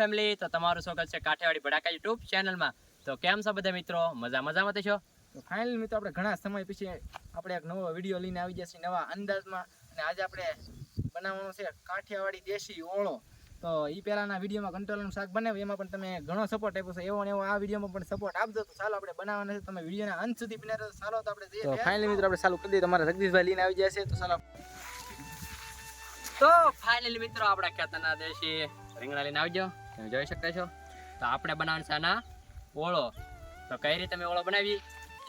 Family તો તમારું સ્વાગત છે કાઠિયાવાડી ભડાકા યુટ્યુબ ચેનલમાં. તો કેમ છો બધા મિત્રો? મજા મજામાં છો? તો ફાઇનલ મિત્રો આપણે ઘણા સમય પછી આપણે એક નવો વીડિયો લઈને આવી જશે નવા અંદાજમાં. અને આજે આપણે બનાવવાનું છે કાઠિયાવાડી દેશી ઓળો. તો એ પહેલાંના વિડીયોમાં કંટ્રોલનું શાક બનાવ્યું. એમાં પણ તમે ઘણો સપોર્ટ આપ્યો છે. એવો ને એવો આ વિડીયોમાં પણ સપોર્ટ આપજો. તો ચાલો આપણે બનાવવાના છે. તમે વિડીયોના અંત સુધી બને ચાલો તો આપણે જઈએ તો ફાઇનલ મિત્રો આપણે ચાલુ કરી દઈએ. તમારા જગદીશભાઈ લઈને આવી જાય તો ચાલો. તો ફાઇનલી મિત્રો આપણા ખેતરના દેશી રીંગણા લઈને આવજો. તમે જોઈ શકતા છો? તો આપણે બનાવવાનું છે આના ઓળો. તો કઈ રીતે મેં ઓળો બનાવી?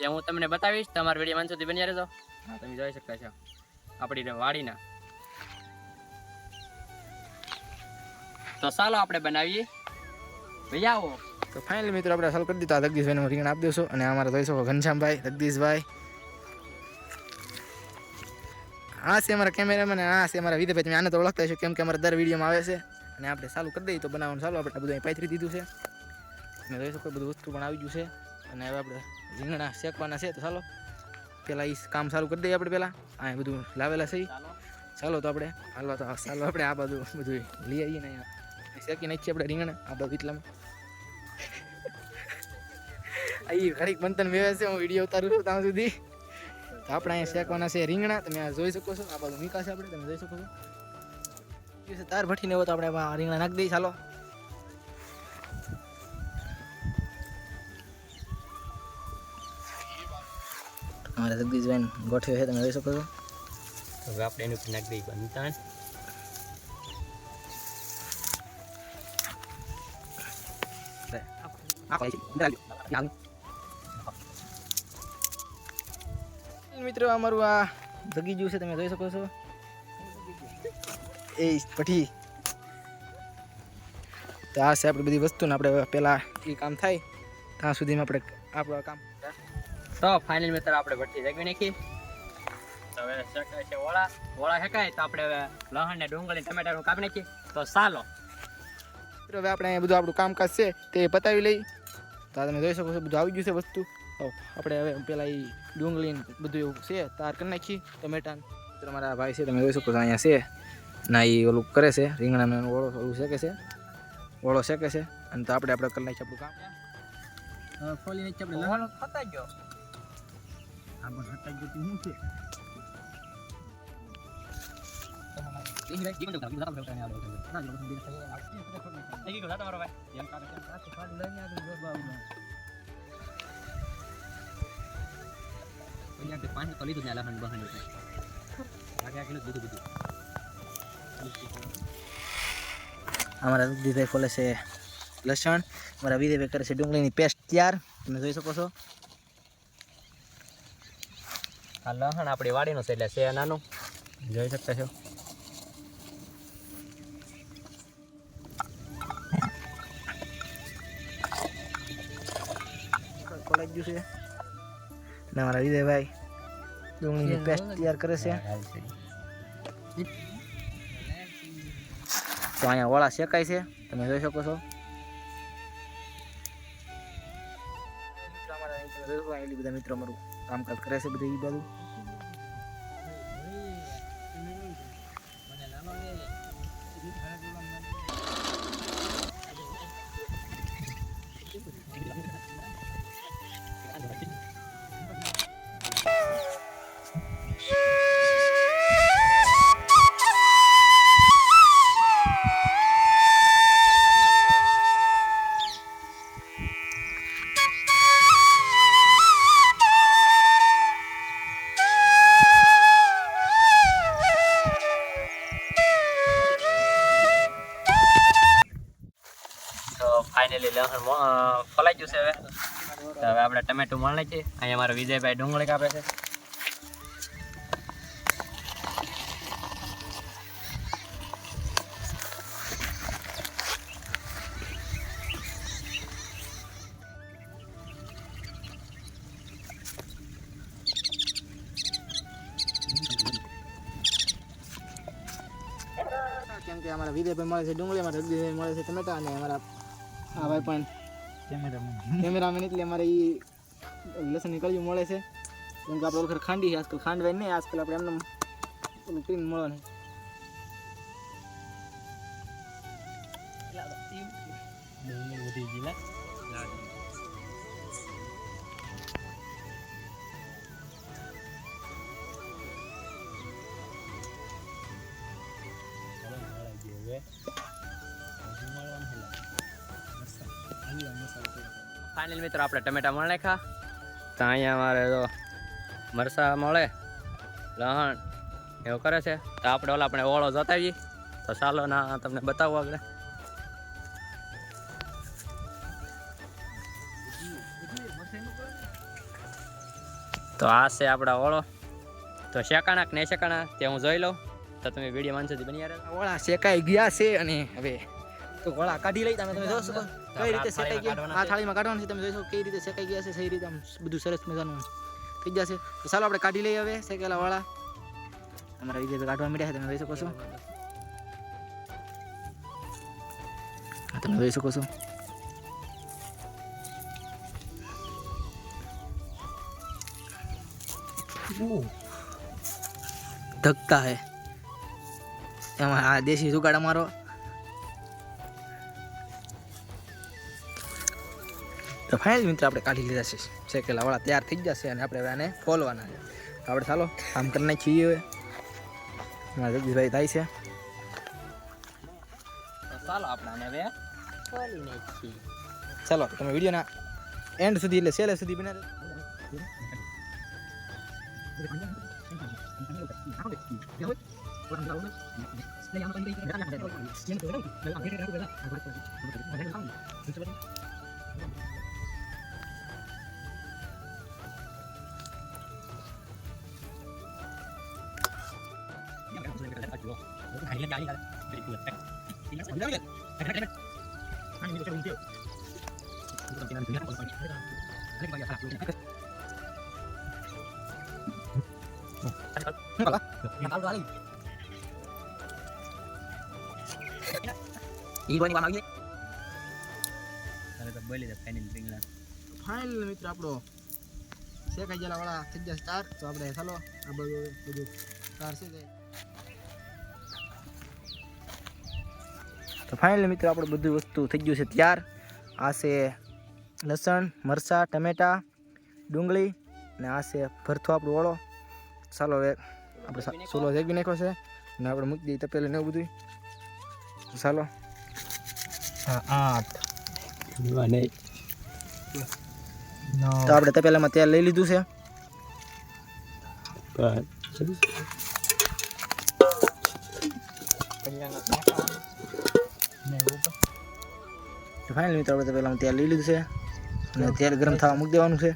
એ હું તમને બતાવીશ. તમારા વીડિયો સુધી બની રહેજો. હા, તમે જોઈ શકતા છો. આપણી વાડીના. તો ચાલો આપણે બનાવીએ. ભાઈ આવો. તો ફાઇનલ મિત્રો આપણે ચાલુ કરી દીધું. જગદીશભાઈને રીંગણ આપી દઉં અને અમારા જોઈ શકો ઘનશ્યામભાઈ, જગદીશભાઈ. આ છે અમારા કેમેરામેન આ છે અમારા વિધભાઈ તમે આને તો ઓળખતા છો કેમ કે અમારા દર વિડીયોમાં આવે છે. અને આપણે ચાલુ કરી દઈએ તો બનાવવાનું ચાલુ. આપણે બધું અહીં પાથરી દીધું છે. અને જોઈ શકો બધું વસ્તુ પણ આવી ગયું છે. અને હવે આપણે રીંગણા શેકવાના છે. તો ચાલો પહેલાં એ કામ ચાલુ કરી દઈએ આપણે પહેલાં આ બધું લાવેલા છે ચાલો તો આપણે હાલવા તો ચાલો આપણે આ બધું બધું લઈ આવીએ ને શેકી નાખીએ આપણે રીંગણ. આ બધું એટલામાં. અહીં ઘડીક બંધન વેવે છે. હું વીડિયો ઉતારું છું ત્યાં સુધી. તો આપણે અહીંયા શેકવાના છે રીંગણા. તમે જોઈ શકો છો. આ બધું મીકા આપણે. તમે જોઈ શકો છો. છે તાર ભઠીને હોય તો આપણે આ રીંગણા નાખી દઈએ ચાલો. અમારે જગદીશભાઈ ગોઠવ્યો છે તમે જોઈ શકો છો. હવે આપણે એનું ઉપર નાખી દઈએ બનતા મિત્રો અમારું આ જગી ગયું છે તમે જોઈ શકો છો. એ પઠી તો આ છે આપણી બધી વસ્તુને આપણે પહેલાં એ કામ થાય. ત્યાં સુધીમાં આપણે આપણું કામ તો ફાઇનલ મિત્ર આપણે ભઠ્ઠી જગવી નાખી. તો હવે શકાય છે ઓળા ઓળા શકાય તો આપણે હવે લહણ ને ડુંગળી ટમેટાનું કાપી નાખીએ. તો ચાલો. મિત્રો હવે આપણે અહીંયા બધું આપણું કામકાજ છે તે પતાવી લઈ તો તમે જોઈ શકો છો બધું આવી ગયું છે વસ્તુ. આપણે હવે પેલા એ ડુંગળી બધું એવું છે તાર કરી નાખી ટમેટા મિત્રો મારા ભાઈ છે તમે જોઈ શકો છો અહીંયા છે. ના એ ઓલું કરે છે રીંગણાનું ઓળો ઓલું શેકે છે ઓળો શેકે છે અને તો આપણે આપણે કરી નાખીએ આપણું કામ હવે ખોલી નાખીએ આપણે ઓળો ખતાઈ ગયો આ બધું હટાઈ ગયું શું છે થઈ ગયું તમારો ભાઈ પાણી તો લીધું ને લસણ બહન લાગ્યા કિલો બધું બધું અમારા દીદીભાઈ ખોલે છે લસણ અમારા વિદયભાઈ કરે છે ડુંગળીની પેસ્ટ તૈયાર તમે જોઈ શકો છો આ લસણ આપણી વાડીનું છે એટલે છે નાનું જોઈ શકતા છો ખોલાઈ ગયું છે અને અમારા વિદયભાઈ ડુંગળીની પેસ્ટ તૈયાર કરે છે તો અહીંયા ઓળા શેકાય છે. તમે જોઈ શકો છો. અહીં બધા મિત્રો અમારું કામકાજ કરે છે બધું એ બધું ફલાઈ ગયું છે હવે તો હવે આપણે ટમેટું મળ નાખીએ અહીંયા અમારા વિજયભાઈ ડુંગળી કાપે છે. કેમ કે અમારા વિદયભાઈ મળે છે, ડુંગળી અમારા રગદીભાઈ મળે છે, ટમેટા અને અમારા આ ભાઈ પણ કેમેરામેન. કેમેરામેન એટલે અમારે એ લસણ નીકળ્યું મળે છે. કેમ કે આપણે વખત ખાંડી છે આજકાલ ખાંડવાય નહીં આજકાલ આપણે એમને પેલું ક્રીમ મળે નહીં Yeah. ફાઇનલ મિત્રો, આપણે ટમેટા મળે ખા તો અહીંયા અમારે તો મરસા મળે, લહણ, એવું કરે છે. તો આપણે ઓલા આપણે ઓળો જતાવીએ. તો ચાલો ના તમને બતાવું આગળ. તો આ છે આપણા ઓળો. તો શેકાણા કે નહીં શેકાણા તે હું જોઈ લઉં. તો તમે વીડિયો માનસોથી બની રહ્યા ઓળા શેકાઈ ગયા છે અને હવે તો ગોળા કાઢી લઈ તમે તમે જોશો કઈ રીતે શેકાઈ ગયા? આ થાળીમાં કાઢવાનું છે તમે જોઈ શકો કઈ રીતે શેકાઈ ગયા છે સહી રીતે આમ બધું સરસ મજાનું થઈ જશે. તો ચાલો આપણે કાઢી લઈએ હવે શેકેલા વાળા. અમારા વિજય કાઢવા મળ્યા છે તમે જોઈ શકો છો. તમે જોઈ શકો છો. ધકતા હે. એમાં આ દેશી જુગાડ અમારો. તો ફાઇનલ મિત્ર આપણે કાઢી લીધા છે શેકેલા વાળા તૈયાર થઈ જશે અને આપણે હવે આને ફોલવાના છે તો આપણે ચાલો કામ કરી નાખીએ હવે મારા જગદીશભાઈ થાય છે તો ચાલો આપણે આને હવે ખોલી નાખીએ ચાલો તો તમે વિડીયોના એન્ડ સુધી એટલે છેલ્લે સુધી બના તારે તો ફાઇનલ રીંગણા ફાઇનલ મિત્ર આપણો શેકાઈ ગયેલા વાળા થઈ જશે ચાર તો આપણે ચાલો આ બધું બધું ચાર છે તે ફાઇનલી મિત્રો આપણે બધું વસ્તુ થઈ ગયું છે ત્યાર. આ છે લસણ મરચાં ટમેટા ડુંગળી અને આ છે ભરથો આપણો ઓળો. ચાલો હવે આપણે સોલો જેગી નાખ્યો છે અને આપણે મૂકી દઈએ તપેલું ને એવું બધું ચાલો. આઠ. તો આપણે તપેલામાં તેલ લઈ લીધું છે. ફાઇનલ મિત્રો આપણે પહેલાં તેલ લઈ લીધું છે. અને તેલ ગરમ થવા મૂકી દેવાનું છે.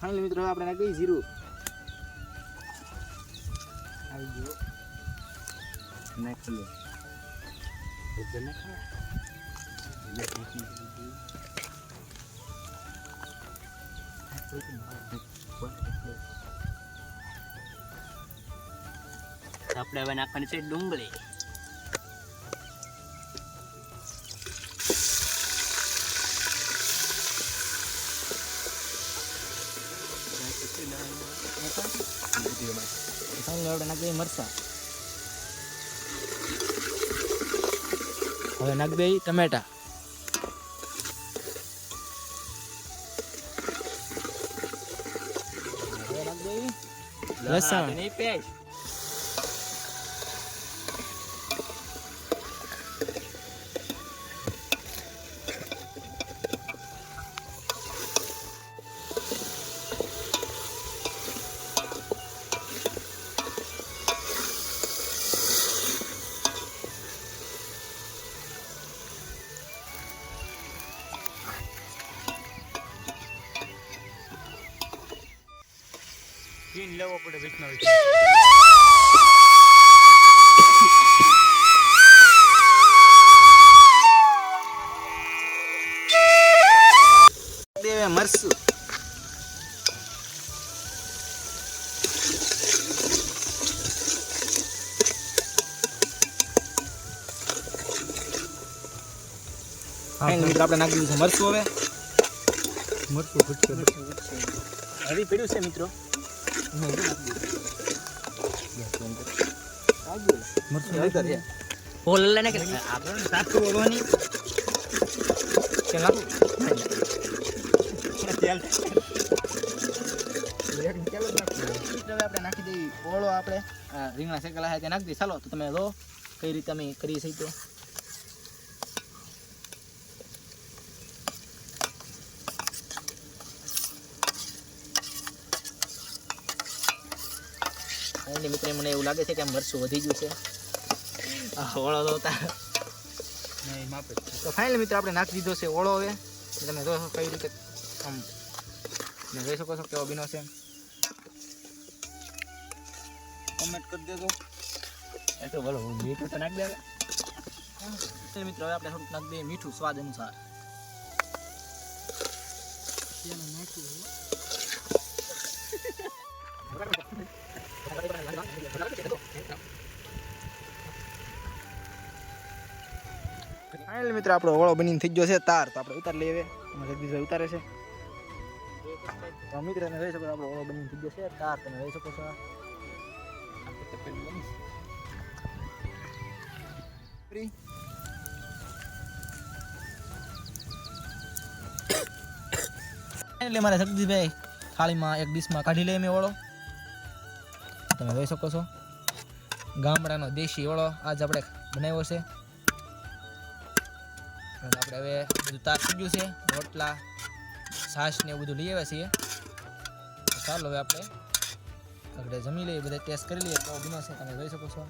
ફાઇનલ મિત્રો આપણે નાખી જીરું. આવી ગયું. આપણે હવે નાખવાની છે ડુંગળી. નાખી મરચાં હવે નાખ દે ટમેટા લસણ. નહીં પેસ્ટ લેવો પડે વૈષ્ણવ. દેવે મરશું આપણે નાખી દીધું છે મરશું હવે. મરશું હરી પડ્યું છે મિત્રો. ઓલ લઈને કે આપણે સાચું બોલવાની આપણે નાખી દઈએ ઓળો આપણે રીંગણા શેકેલા છે તે નાખી દઈએ ચાલો તો તમે લો કઈ રીતે અમે કરી છીએ તો મિત્રો મને એવું લાગે છે કે આમ મરચું વધી ગયું છે. ઓળો તો તો. ફાઇનલ મિત્રો આપણે નાખી દીધો છે ઓળો હવે. તમે જોશો કઈ રીતે આમ તમે જોઈ શકો છો કેવો બીનો છે. કમેન્ટ કરી દેજો. એ તો બોલો મીઠું તો નાખી દે હવે. મિત્રો હવે આપણે થોડુંક નાખી દઈએ મીઠું સ્વાદ અનુસાર. ફાઇનલી મિત્રો, આપણો ઓળો બનીને થઈ ગયો છે, તાર. તો આપણે ઉતાર લઈએ જગદીશભાઈ ઉતારે છે. મિત્ર, તમે રહી શકો આપણો ઓળો બનીને થઈ ગયો છે, તાર. તમે રહી શકો છો. Three. એટલે મારા જગદીશભાઈ થાળીમાં એક ડીશમાં કાઢી લઈએ મેં ઓળો તમે જોઈ શકો છો. ગામડાનો દેશી ઓળો આજ આપણે બનાવ્યો છે. આપણે હવે બધું તારી ગયું છે. રોટલા છાશ ને એવું બધું લઈ આવ્યા છીએ. ચાલો હવે આપણે આપણે જમી લઈએ બધા ટેસ્ટ કરી લઈએ તો બન્યો છે તમે જોઈ શકો છો.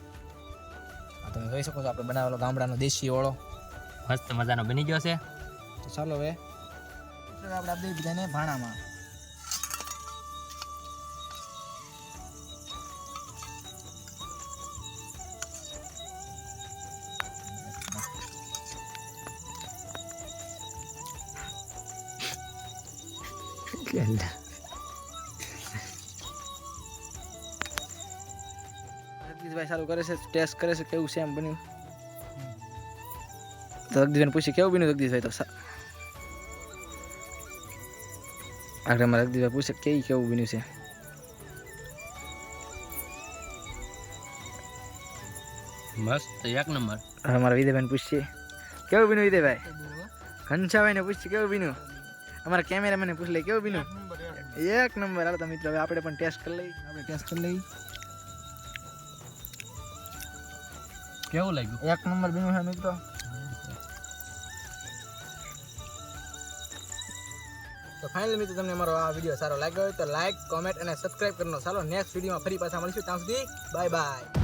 આ તમે જોઈ શકો છો આપણે બનાવેલો ગામડાનો દેશી ઓળો. મસ્ત મજાનો બની ગયો છે. તો ચાલો હવે આપણે આપણે બધાને ભાણામાં. જગદીશભાઈ સારું કરે છે ટેસ્ટ કરે છે કેવું છે એમ બન્યું? તો જગદીશભાઈને પૂછી કેવું બન્યું જગદીશભાઈ તો? આગળ મારા જગદીશભાઈ પૂછે કેવી કેવું બન્યું છે? મસ્ત એક નંબર. હવે મારા વિદયભાઈને પૂછીએ. કેવું બન્યું વિદયભાઈ ઘનશાભાઈને પૂછીએ કેવું બન્યું? અમારા કેમેરામેને પૂછ લે કેવું બન્યું એક. નંબર હાલો તો મિત્રો હવે આપણે પણ ટેસ્ટ કરી લઈએ. આપણે ટેસ્ટ કરી લઈએ. કેવું લાગ્યું? એક નંબર બીનું છે મિત્રો. તો ફાઇનલી મિત્રો તમને અમારો આ વીડિયો સારો લાગ્યો હોય તો લાઈક કોમેન્ટ અને સબસ્ક્રાઇબ કરનો ચાલો નેક્સ્ટ વિડીયોમાં ફરી પાછા મળીશું. ત્યાં સુધી બાય બાય